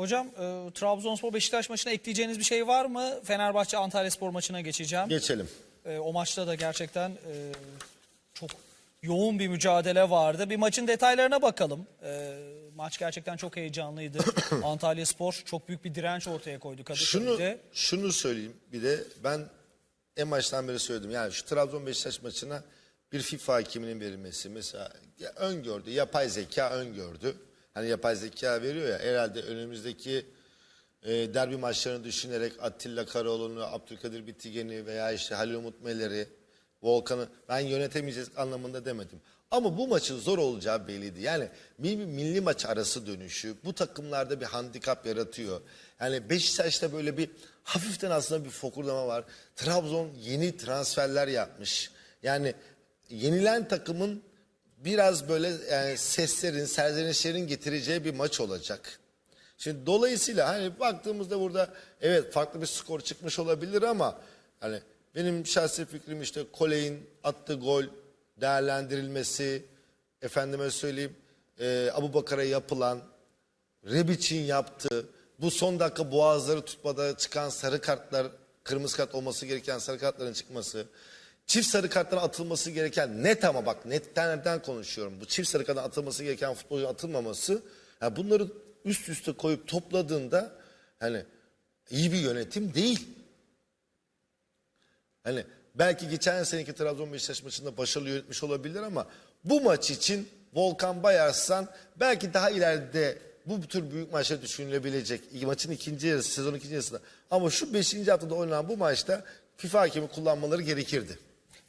Hocam e, Trabzonspor Beşiktaş maçına ekleyeceğiniz bir şey var mı? Fenerbahçe Antalya Spor maçına geçeceğim. Geçelim. E, o maçta da gerçekten e, çok yoğun bir mücadele vardı. Bir maçın detaylarına bakalım. E, maç gerçekten çok heyecanlıydı. Antalya Spor çok büyük bir direnç ortaya koydu Şunu Kadıköy'de. şunu söyleyeyim bir de ben en baştan beri söyledim. Yani şu Trabzon Beşiktaş maçına bir FIFA hakiminin verilmesi mesela ya öngördü, yapay zeka öngördü. Hani yapay zeka veriyor ya herhalde önümüzdeki e, derbi maçlarını düşünerek Attila Karaoğlu'nu, Abdülkadir Bittigen'i veya işte Halil Umut Meler'i, Volkan'ı ben yönetemeyeceğiz anlamında demedim. Ama bu maçın zor olacağı belliydi. Yani milli, milli maç arası dönüşü bu takımlarda bir handikap yaratıyor. Yani Beşiktaş'ta böyle bir hafiften aslında bir fokurdama var. Trabzon yeni transferler yapmış. Yani yenilen takımın biraz böyle yani seslerin, serzenişlerin getireceği bir maç olacak. Şimdi dolayısıyla hani baktığımızda burada evet farklı bir skor çıkmış olabilir ama hani benim şahsi fikrim işte Koley'in attığı gol değerlendirilmesi, efendime söyleyeyim e, Abu Bakar'a yapılan, Rebic'in yaptığı, bu son dakika boğazları tutmada çıkan sarı kartlar, kırmızı kart olması gereken sarı kartların çıkması, çift sarı kartların atılması gereken net ama bak netten nereden konuşuyorum. Bu çift sarı karttan atılması gereken futbolcu atılmaması, yani bunları üst üste koyup topladığında hani iyi bir yönetim değil. Hani belki geçen seneki Trabzon Beşiktaş maçında başarılı yönetmiş olabilir ama bu maç için Volkan Bayarslan belki daha ileride bu tür büyük maçlar düşünülebilecek. Maçın ikinci yarısı, sezonun ikinci yarısında. Ama şu beşinci haftada oynanan bu maçta FIFA hakemi kullanmaları gerekirdi.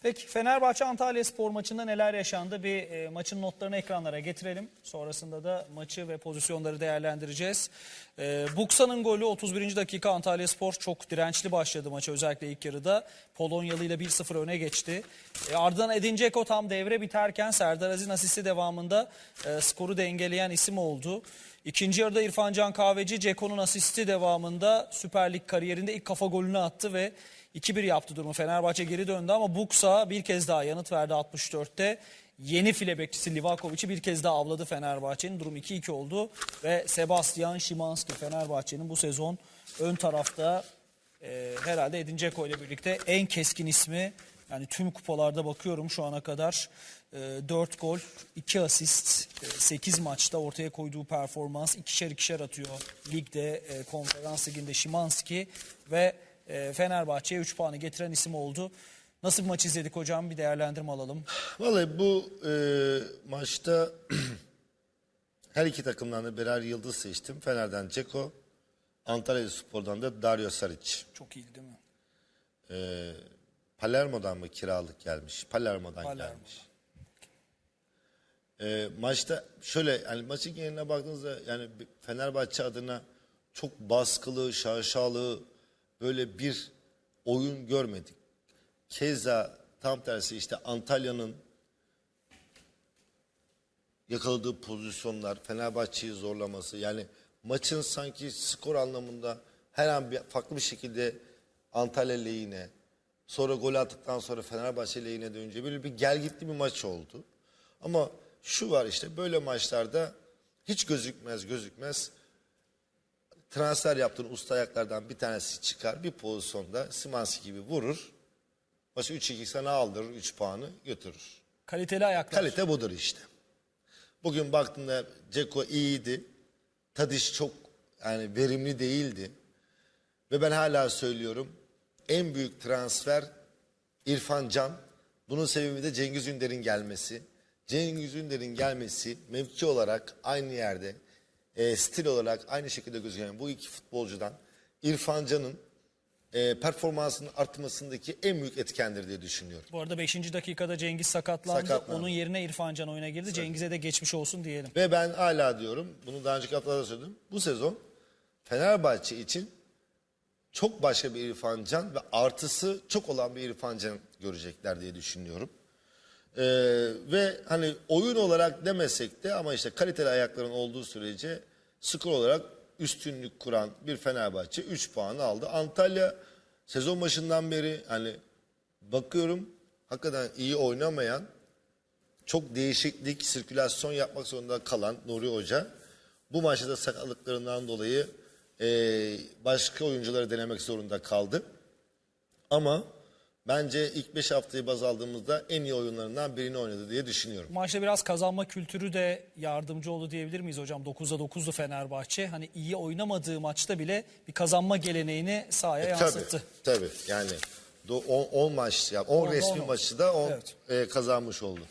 Peki Fenerbahçe Antalya Spor maçında neler yaşandı? Bir e, maçın notlarını ekranlara getirelim. Sonrasında da maçı ve pozisyonları değerlendireceğiz. E, Buksa'nın golü 31. dakika Antalya Spor çok dirençli başladı maça özellikle ilk yarıda. Polonyalı ile 1-0 öne geçti. E, ardından Edin Dzeko tam devre biterken Serdar Aziz'in asisti devamında e, skoru dengeleyen isim oldu. İkinci yarıda İrfan Can Kahveci Ceko'nun asisti devamında Süper Lig kariyerinde ilk kafa golünü attı ve 2-1 yaptı durumu. Fenerbahçe geri döndü ama Buksa bir kez daha yanıt verdi 64'te. Yeni file bekçisi Livakovic'i bir kez daha avladı Fenerbahçe'nin. Durum 2-2 oldu ve Sebastian Szymanski Fenerbahçe'nin bu sezon ön tarafta e, herhalde Edin Dzeko ile birlikte en keskin ismi. Yani tüm kupalarda bakıyorum şu ana kadar e, 4 gol, 2 asist, e, 8 maçta ortaya koyduğu performans ikişer ikişer atıyor. Ligde, e, konferans liginde Şimanski ve e, Fenerbahçe'ye 3 puanı getiren isim oldu. Nasıl bir maç izledik hocam? Bir değerlendirme alalım. Vallahi bu e, maçta her iki takımdan da birer yıldız seçtim. Fener'den Ceko, Antalya Spor'dan da Dario Saric. Çok iyiydi değil mi? E, Palermo'dan mı kiralık gelmiş? Palermo'dan Palermo. gelmiş. E, maçta şöyle yani maçın geneline baktığınızda yani Fenerbahçe adına çok baskılı, şaşalı böyle bir oyun görmedik. Keza tam tersi işte Antalya'nın yakaladığı pozisyonlar, Fenerbahçe'yi zorlaması yani maçın sanki skor anlamında her an bir, farklı bir şekilde Antalya lehine sonra gol attıktan sonra Fenerbahçe lehine dönünce böyle bir gelgitli bir maç oldu. Ama şu var işte böyle maçlarda hiç gözükmez gözükmez transfer yaptığın usta ayaklardan bir tanesi çıkar bir pozisyonda Simanski gibi vurur. Maçı 3-2 sana aldırır 3 puanı götürür. Kaliteli ayaklar. Kalite budur işte. Bugün baktığında Ceko iyiydi. Tadiş çok yani verimli değildi. Ve ben hala söylüyorum en büyük transfer İrfan Can. Bunun sebebi de Cengiz Ünder'in gelmesi. Cengiz Ünder'in gelmesi mevki olarak aynı yerde, e, stil olarak aynı şekilde gözüken bu iki futbolcudan İrfan Can'ın e, performansının artmasındaki en büyük etkendir diye düşünüyorum. Bu arada 5. dakikada Cengiz sakatlandı. Sakatlandı. Onun yerine İrfan Can oyuna girdi. Cengiz'e de geçmiş olsun diyelim. Ve ben hala diyorum, bunu daha önceki haftalarda söyledim. Bu sezon Fenerbahçe için çok başka bir İrfan Can ve artısı çok olan bir İrfan Can görecekler diye düşünüyorum. Ee, ve hani oyun olarak demesek de ama işte kaliteli ayakların olduğu sürece skor olarak üstünlük kuran bir Fenerbahçe 3 puanı aldı. Antalya sezon başından beri hani bakıyorum hakikaten iyi oynamayan çok değişiklik, sirkülasyon yapmak zorunda kalan Nuri Hoca bu maçta da sakatlıklarından dolayı e, başka oyuncuları denemek zorunda kaldı. Ama bence ilk 5 haftayı baz aldığımızda en iyi oyunlarından birini oynadı diye düşünüyorum. Maçta biraz kazanma kültürü de yardımcı oldu diyebilir miyiz hocam? 9'da 9'du Fenerbahçe. Hani iyi oynamadığı maçta bile bir kazanma geleneğini sahaya yansıttı. Tabii tabii yani 10 maç ya 10 On- resmi on- maçı da 10 Evet. kazanmış oldu.